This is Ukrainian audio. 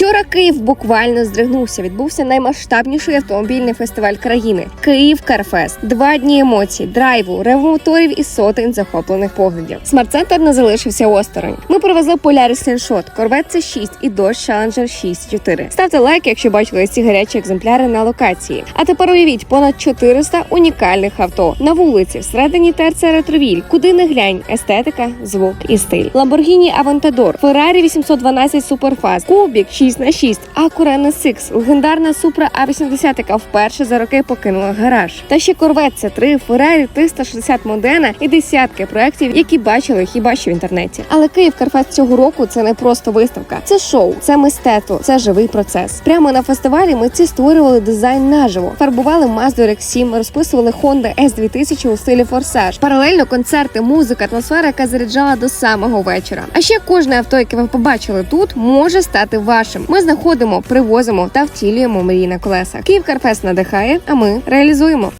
Вчора Київ буквально здригнувся. Відбувся наймасштабніший автомобільний фестиваль країни Київ Карфест. Два дні емоцій, драйву, рев моторів і сотень захоплених поглядів. Смарт-центр не залишився осторонь. Ми привезли Polaris Slingshot, Corvette C6 і Dodge Challenger 6.4. Ставте лайк, якщо бачили ці гарячі екземпляри на локації. А тепер уявіть понад 400 унікальних авто на вулиці, всередині терця ретровіль. Куди не глянь, естетика, звук і стиль. Lamborghini Aventador, Ferrari 812 Superfast, Кубік 6х6, Acura NSX, легендарна Supra A80, яка вперше за роки покинула гараж. Та ще Corvette C3, Ferrari 360 Modena і десятки проєктів, які бачили хіба що в інтернеті. Але Київ Карфест цього року це не просто виставка, це шоу, це мистецтво, це живий процес. Прямо на фестивалі митці створювали дизайн наживо, фарбували Mazda RX-7, розписували Honda S2000 у стилі форсаж. Паралельно концерти, музика, атмосфера, яка заряджала до самого вечора. А ще кожне авто, яке ви побачили тут, може стати вашим. Ми знаходимо, привозимо та втілюємо мрії на колесах. Київ Карфест надихає, а ми реалізуємо.